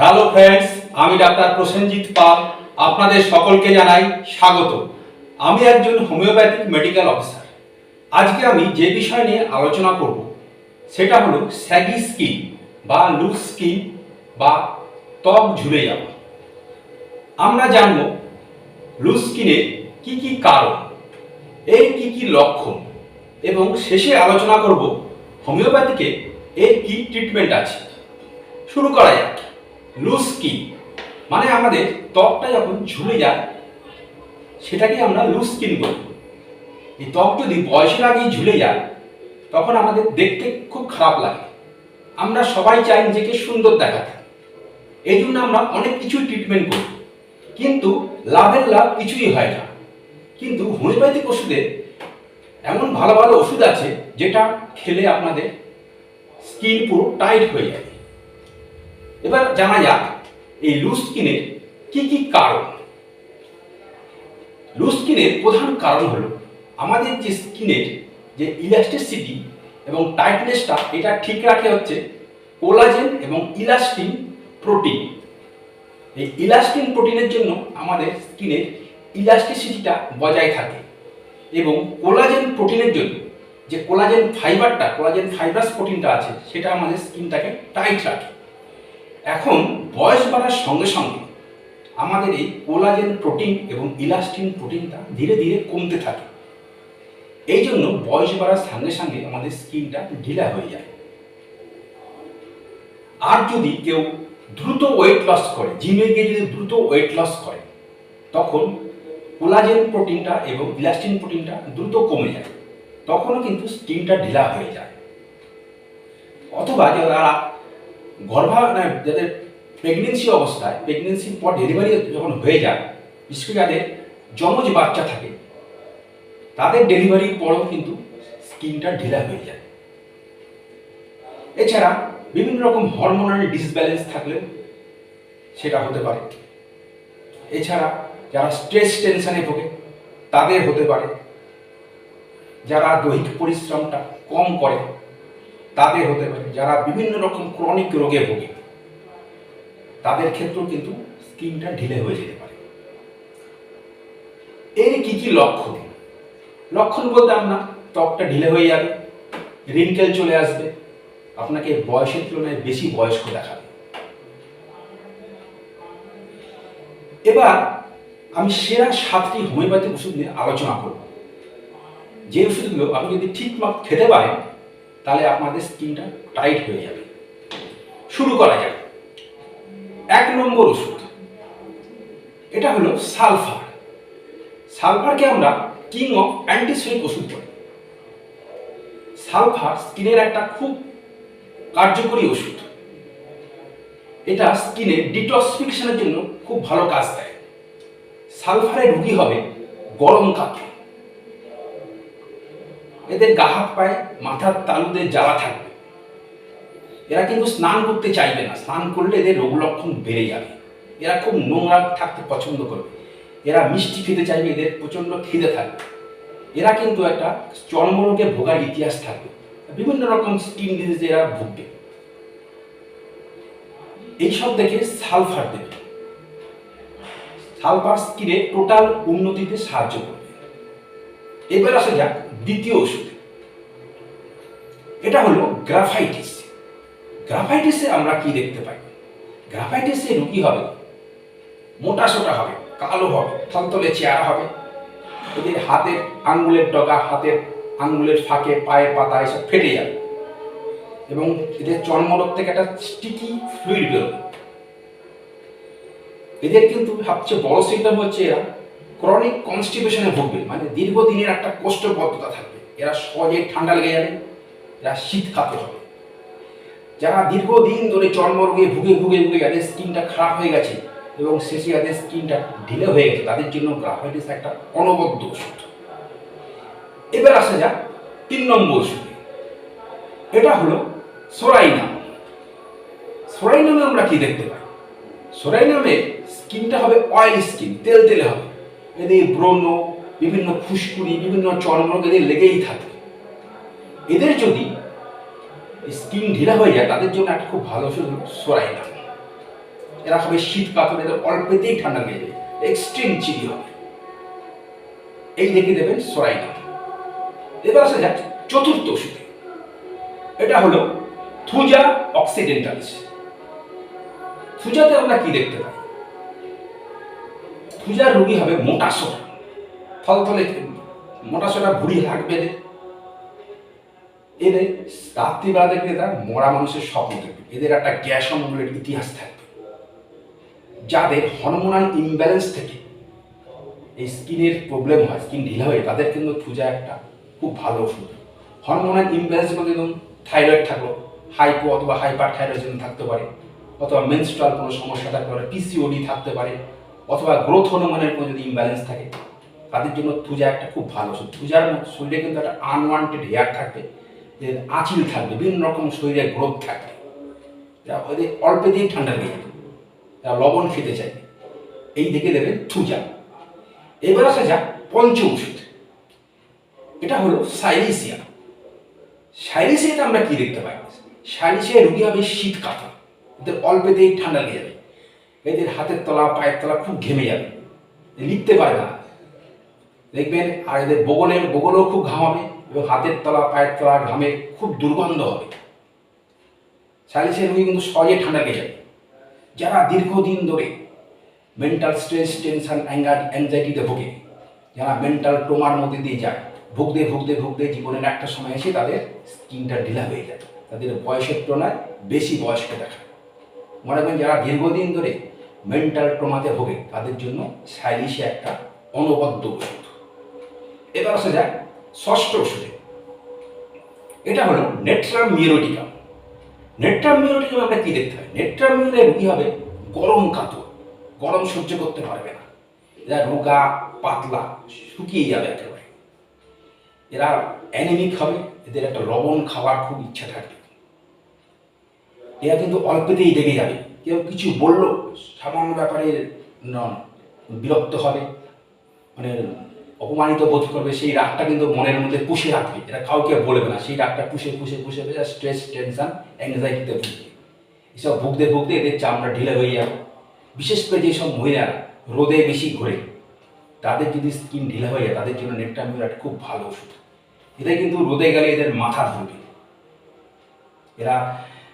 Hello friends, আমি doctor Prosenjit Pal. আপনাদের সকলকে জানাই স্বাগত। আমি একজন হোমিওপ্যাথিক মেডিকেল অফিসার। আজকে আমি যে বিষয় নিয়ে আলোচনা করব, সেটা হলো স্যাগি স্কিন বা লুজ স্কিন বা ত্বক ঝুলে যাওয়া। আমরা জানব লুজ স্কিনের কি কি কারণ, এর কি কি লক্ষণ, এবং শেষে আলোচনা করব হোমিওপ্যাথিকে এর কি ট্রিটমেন্ট আছে। শুরু করা যাক। লুজ স্কিন মানে আমাদের ত্বকটা যখন ঝুলে যায়, সেটাকে আমরা লুজ স্কিন বলি। এই ত্বক যদি বয়সের আগেই ঝুলে যায়, তখন আমাদের দেখতে খুব খারাপ লাগে। আমরা সবাই চাই নিজেকে সুন্দর দেখাতে। এই জন্য আমরা অনেক কিছুই ট্রিটমেন্ট করি। কিন্তু লাভের লাভ কিছুই হয় না। কিন্তু হোমিওপ্যাথিক ওষুধে এমন ভালো ভালো ওষুধ আছে, যেটা খেলে আপনাদের স্কিন পুরো টাইট হয়ে যাবে এবার জানা যাক, এই লুজ স্কিনের কি কি কারণ? লুজ স্কিনের প্রধান কারণ হলো আমাদের যে স্কিনের যে ইলাস্টিসিটি এবং টাইটনেসটা এটা ঠিক রাখে হচ্ছে কোলাজেন এবং ইলাস্টিন প্রোটিন এই ইলাস্টিন প্রোটিনের জন্য আমাদের স্কিনের ইলাস্টিসিটিটা বজায় থাকে এবং কোলাজেন প্রোটিনের জন্য যে কোলাজেন ফাইবারটা কোলাজেন ফাইব্রাস প্রোটিনটা আছে, সেটা আমাদের স্কিনটাকে টাইট রাখে। এখন বয়স বাড়ার সঙ্গে সঙ্গে আমাদের এই কোলাজেন প্রোটিন এবং ইলাস্টিন প্রোটিনটা ধীরে ধীরে কমতে থাকে। এই জন্য বয়স বাড়ার সঙ্গে সঙ্গে আমাদের স্কিনটা ঢিলা হয়ে যায়। আর যদি কেউ দ্রুত ওয়েট লস করে, জিমে গিয়ে যদি দ্রুত ওয়েট লস করে, তখন কোলাজেন প্রোটিনটা এবং ইলাস্টিন প্রোটিনটা দ্রুত কমে যায়, তখনও কিন্তু স্কিনটা ঢিলা হয়ে যায়। অথবা যারা গর্ভা মানে যাদের প্রেগনেন্সি অবস্থায় প্রেগনেন্সির পর ডেলিভারি যখন হয়ে যায়, বিশেষ যাদের যমজ বাচ্চা থাকে, তাদের ডেলিভারির পরেও কিন্তু স্কিনটা ঢিলা হয়ে যায়। এছাড়া বিভিন্ন রকম হরমোনাল ডিসব্যালেন্স থাকলে সেটা হতে পারে। এছাড়া যারা স্ট্রেস টেনশনে ভোগে, তাদের হতে পারে। যারা দৈহিক পরিশ্রমটা কম করে তাদের হতে পারে। যারা বিভিন্ন রকম ক্রনিক রোগে ভোগে, তাদের ক্ষেত্রেও কিন্তু স্কিনটা ঢিলে হয়ে যেতে পারে। এর কি কি লক্ষণ? লক্ষণ বলতে আপনার ত্বকটা ঢিলে হয়ে যাবে রিঙ্কেল চলে আসবে, আপনাকে বয়সের তুলনায় বেশি বয়স্ক দেখাবে। এবার আমি সেরা সাতটি হোমিওপ্যাথিক ওষুধ নিয়ে আলোচনা করব। যে ওষুধগুলো আপনি যদি ঠিক ঠিকমতো খেতে পারেন তাহলে আপনাদের স্কিনটা টাইট হয়ে যাবে। শুরু করা যাক। এক নম্বর ওষুধ। এটা হলো সালফার। সালফারকে আমরা কিং অফ অ্যান্টিসেপ্টিক ওষুধ বলি। সালফার স্কিনের একটা খুব কার্যকরী ওষুধ। এটা স্কিনের ডিটক্সিফিকেশনের জন্য খুব ভালো কাজ দেয়। সালফারের রুগী হবে গরম কাপড় এদের গা হাত পায়ে, মাথার তালুদের জ্বালা থাকবে। এরা কিন্তু স্নান করতে চাইবে না। স্নান করলে এদের রোগ লক্ষণ বেড়ে যাবে। এরা খুব নোংরা থাকতে পছন্দ করবে। এরা মিষ্টি খেতে চাইবে, এদের প্রচণ্ড খিদে থাকবে। এরা কিন্তু একটা চর্মরোগে ভোগার ইতিহাস থাকবে। বিভিন্ন রকম স্কিন ডিজিজে এরা ভুগবে। এইসব দেখে সালফার দেবে। সালফার স্কিনে টোটাল উন্নতিতে সাহায্য করবে। এবার আসা যাক দ্বিতীয় ওষুধ। এটা হলো গ্রাফাইটিস। গ্রাফাইটিসে আমরা কি দেখতে পাই? গ্রাফাইটিসে রুগী হবে মোটা সোটা হবে, কালো হবে, থলথলে চেয়ারা হবে। এদের হাতের আঙ্গুলের ডগা, হাতের আঙ্গুলের ফাঁকে পায়ের পাতা, এসব ফেটে যাবে। এবং এদের চর্মরোগ থেকে একটা স্টিকি ফ্লুইড বেরোবে। এদের কিন্তু সবচেয়ে বড় সিমটম হচ্ছে এরা ক্রনিক কনস্টিপেশনে ভুগবে মানে দীর্ঘদিনের একটা কষ্টবদ্ধতা থাকবে। এরা সহজে ঠান্ডা লেগে যাবে, এরা শীত কাতর হবে। যারা দীর্ঘদিন ধরে চর্মরোগে ভুগে ভুগে ভুগে যাদের স্কিনটা খারাপ হয়ে গেছে এবং শেষে যাদের স্কিনটা ঢিলে হয়ে গেছে, তাদের জন্য গ্রাফাইটিস একটা অনবদ্য ওষুধ। এবার আসা যাক তিন নম্বর ওষুধ। এটা হলো সোরাইনাম। সোরাইনামে আমরা কি দেখতে পাই? সোরাইনামে স্কিনটা হবে অয়েল স্কিন, তেল তেলে হবে। এদের ব্রণ বিভিন্ন ফুসকুড়ি বিভিন্ন চর্মরোগ এদের লেগেই থাকে। এদের যদি স্কিন ঢিলা হয়ে যায়, তাদের জন্য একটা খুব ভালো ওষুধ হলো সোরাইনাম এরা হবে শীত কাতর এদের অল্পেতেই ঠান্ডা লেগে যাবে এক্সট্রিম চিলি হবে। এই দেখে দেবেন সরাইনা এবার আসা যাক চতুর্থ ওষুধে। এটা হলো থুজা অক্সিডেন্টালিস থুজাতে আমরা কি দেখতে পাই? থুজার রোগী হবে মোটা সোটা থলথলে মোটা সোটা ভুড়ি থাকবে এদের রাত্রিবেলা দেখলে মরা মানুষের স্বপ্ন দেখবে। এদের একটা গ্যাস অম্বলের ইতিহাস থাকবে। যাদের হরমোনাল ইমব্যালেন্স থেকে এই স্কিনের প্রবলেম হয় স্কিন ঢিলা হয়ে তাদের কিন্তু পূজা একটা খুব ভালো ওষুধ। হরমোনাল ইমব্যালেন্স বলতে ধরুন থাইরয়েড থাকল হাইপো অথবা হাইপার থাইরয়েডিজম থাকতে পারে, অথবা মেনস্ট্রাল কোনো সমস্যা থাকতে পারে পিসিওডি থাকতে পারে অথবা গ্রোথ হরমোনের কোনো যদি ইমব্যালেন্স থাকে, তাদের জন্য থুজা একটা খুব ভালো ওষুধ। থুজার শরীরে কিন্তু একটা আনওয়ান্টেড হেয়ার থাকবে আঁচিল থাকবে, বিভিন্ন রকম শরীরে গ্রোথ থাকবে। যা ওদের অল্পেতেই ঠান্ডা লেগে যাবে যারা লবণ খেতে চাইবে এই দেখে দেবেন থুজা এবার আসা যাক পঞ্চম ওষুধ। এটা হলো সাইলিসিয়া সাইলিসিয়াতে আমরা কি দেখতে পাই? সাইলিসিয়া রুগী হবে শীত কাটা এদের অল্পেতেই ঠান্ডা লেগে যাবে। এদের হাতের তলা, পায়ের তলা খুব ঘেমে যাবে। লিখতে পারে না। দেখবেন আর এদের বগলের বগলেও খুব ঘামাবে এবং হাতের তলা, পায়ের তলা ঘামে খুব দুর্গন্ধ হবে। সাইলিসিয়া রুগী কিন্তু সহজে ঠান্ডা লেগে যাবে। যারা দীর্ঘদিন ধরে মেন্টাল স্ট্রেস টেনশন অ্যাঙ্গার অ্যাংজাইটিতে ভোগে, যারা মেন্টাল টোমার মধ্যে দিয়ে যায়, ভুগতে ভুগতে ভুগতে জীবনের একটা সময় এসে তাদের স্কিনটা ঢিলা হয়ে যায়। তাদের বয়সের তুলনায় বেশি বয়সকে দেখায় মনে রাখবেন যারা দীর্ঘদিন ধরে মেন্টাল ট্রমাতে ভোগে, তাদের জন্য সাইলিশে একটা অনবদ্য ওষুধ এবার আসা যায় ষষ্ঠ ওষুধে। এটা হলো নেট্রাম মিউরোটিকাম নেট্রাম মিউরোটিকাম আমরা কি দেখতে হয়? নেট্রাম মিউরে রুগী হবে গরম কাতর। গরম সহ্য করতে পারবে না। এরা রোগা, পাতলা, শুকিয়ে যাবে একেবারে। এরা অ্যানিমিক হবে। এদের একটা লবণ খাওয়ার খুব ইচ্ছা থাকবে। এরা কিন্তু অল্পেতেই লেগে যাবে। কেউ কিছু বলল, সামান্য ব্যাপারে বিরক্ত হবে মানে অপমানিত বোধ করবে, সেই রাগটা কিন্তু মনের মধ্যে পুষে রাখবে। এটা কাউকে বলবে না, সেই রাগটা পুষে পুষে পুষে পুষে স্ট্রেস টেনশন অ্যাংজাইটিতে ভুগবে। এসব ভুগতে ভুগতে এদের চামড়া ঢিলে হয়ে যাবে। বিশেষ করে যেসব মহিলারা রোদে বেশি ঘোরে, তাদের যদি স্কিন ঢিলা হয়ে যায়, তাদের জন্য নেট্রামিউরাট খুব ভালো ওষুধ। এটা কিন্তু রোদে গেলে এদের মাথা ধরবে এরা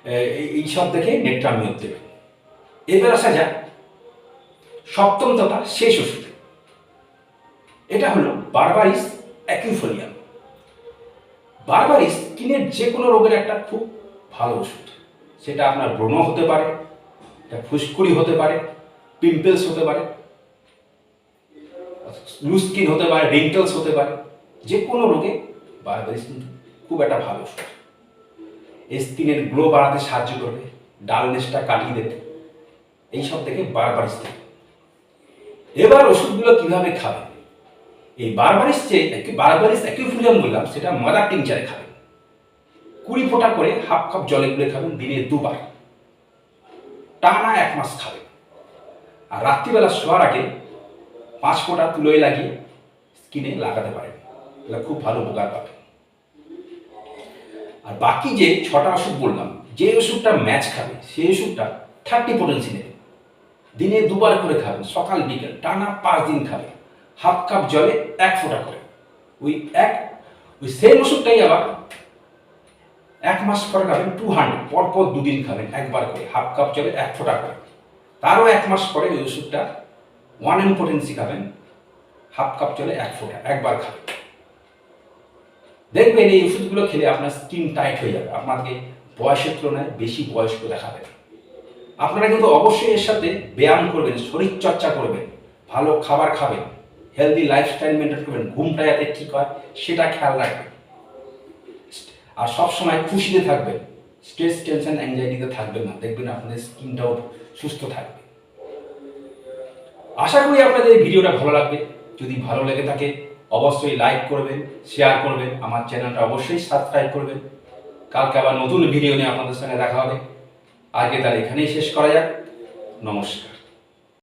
এই- এই সব দেখে নেট্রামিউর দেবে এবার আসা যাক। সপ্তম তথা শেষ ওষুধে। এটা হলো বারবারিস অ্যাকিউফোলিয়াম বারবারিস স্কিনের যে কোনো রোগের একটা খুব ভালো ওষুধ। সেটা আপনার ব্রণ হতে পারে ফুসকুড়ি হতে পারে, পিম্পলস হতে পারে লুজ স্কিন হতে পারে, রিঙ্কেলস হতে পারে যে কোনো রোগে বারবারিস কিন্তু খুব একটা ভালো ওষুধ। স্কিনের গ্লো বাড়াতে সাহায্য করবে, ডালনেসটা কাটিয়ে দেবে। এইসব থেকে বারবারিস দেবে এবার ওষুধগুলো কীভাবে খাবে? এই বারবারিস যে বারবারিস অ্যাকিউফিলিয়াম বললাম, সেটা মাদার টিংচারে খাবেন কুড়ি ফোঁটা করে হাফ কাপ জলে গুলে খাবেন দিনে দুবার। টানা এক মাস খাবেন আর রাত্রিবেলা শোয়ার আগে পাঁচ ফোঁটা তুলোয় লাগিয়ে স্কিনে লাগাতে পারেন। এটা খুব ভালো উপকার পাবেন আর বাকি যে ছটা ওষুধ বললাম, যে ওষুধটা ম্যাচ খাবে, সেই ওষুধটা থার্টি পোটেন্সি নেবে। দিনে দুবার করে খাবেন সকাল, বিকেল, টানা পাঁচ দিন খাবে। হাফ কাপ জলে এক ফোঁটা করে। ওই এক, ওই সেম ওষুধটাই আবার এক মাস পরে খাবেন টু হান্ড্রেড পরপর দুদিন খাবেন একবার করে, হাফ কাপ জলে এক ফোঁটা করে। তারও এক মাস পরে ওই ওষুধটা ওয়ান এম পোটেন্সি খাবেন, হাফ কাপ জলে এক ফোঁটা, একবার খাবেন। দেখবেন এই ওষুধগুলো খেলে আপনার স্কিন টাইট হয়ে যাবে। আপনাকে বয়সের তুলনায় বেশি বয়স্ক দেখাবে। আপনারা কিন্তু অবশ্যই এর সাথে ব্যায়াম করবেন শরীর চর্চা করবেন, ভালো খাবার খাবেন হেলদি লাইফস্টাইল মেনটেন করবেন, ঘুমটা যাতে ঠিক হয়, সেটা খেয়াল রাখবেন। আর সবসময় খুশিতে থাকবেন স্ট্রেস টেনশন অ্যাংজাইটিতে থাকবেন না। দেখবেন আপনাদের স্কিনটাও সুস্থ থাকবে। আশা করি আপনাদের এই ভিডিওটা ভালো লাগবে। যদি ভালো লেগে থাকে অবশ্যই লাইক করবেন শেয়ার করবেন, আমার চ্যানেলটা অবশ্যই সাবস্ক্রাইব করবেন। কালকে আবার নতুন ভিডিও নিয়ে আপনাদের সঙ্গে দেখা হবে। আজকে তাহলে এখানেই শেষ করা যাক। নমস্কার।